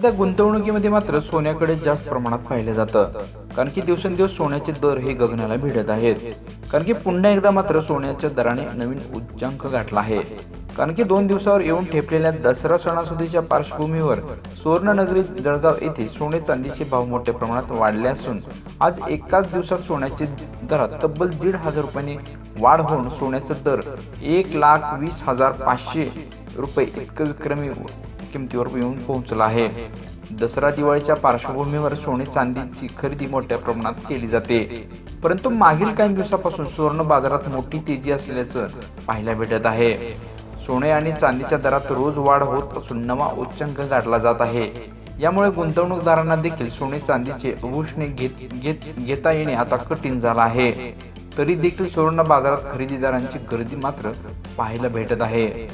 त्या गुंतवणुकीमध्ये मात्र सोन्याकडे जास्त प्रमाणात पाहिलं जातं. कारण की दिवसेंदिवस सोन्याचे दर हे गगनाला भिडत आहेत. कारण की पुन्हा एकदा मात्र सोन्याच्या दराने नवीन उच्चांक गाठला आहे. कारण की दोन दिवसावर येऊन ठेपलेल्या दसरा सणासुदीच्या पार्श्वभूमीवर सुवर्णनगरी जळगाव येथे सोने चांदीचे भाव मोठ्या प्रमाणात वाढले असून आज एकाच दिवसात सोन्याचे दरात तब्बल दीड हजार रुपयांनी वाढ होऊन सोन्याचा दर एक लाख वीस हजार पाचशे रुपये इतकं विक्रमी किमतीवर येऊन पोहोचला आहे. दसरा दिवाळीच्या पार्श्वभूमीवर सोने चांदीची खरेदी मोठ्या प्रमाणात केली जाते. परंतु मागील काही दिवसापासून सुवर्ण बाजारात मोठी तेजी असल्याचं पाहायला भेटत आहे. सोने आणि चांदीच्या दरात रोज वाढ होत असून नवा उच्चांक गाठला जात आहे. यामुळे गुंतवणूकदारांना देखील सोने चांदीचे आभूषणे घेत घेत घेता येणे आता कठीण झालं आहे. तरी देखील सुवर्ण बाजारात खरेदीदारांची गर्दी मात्र पाहायला भेटत आहे.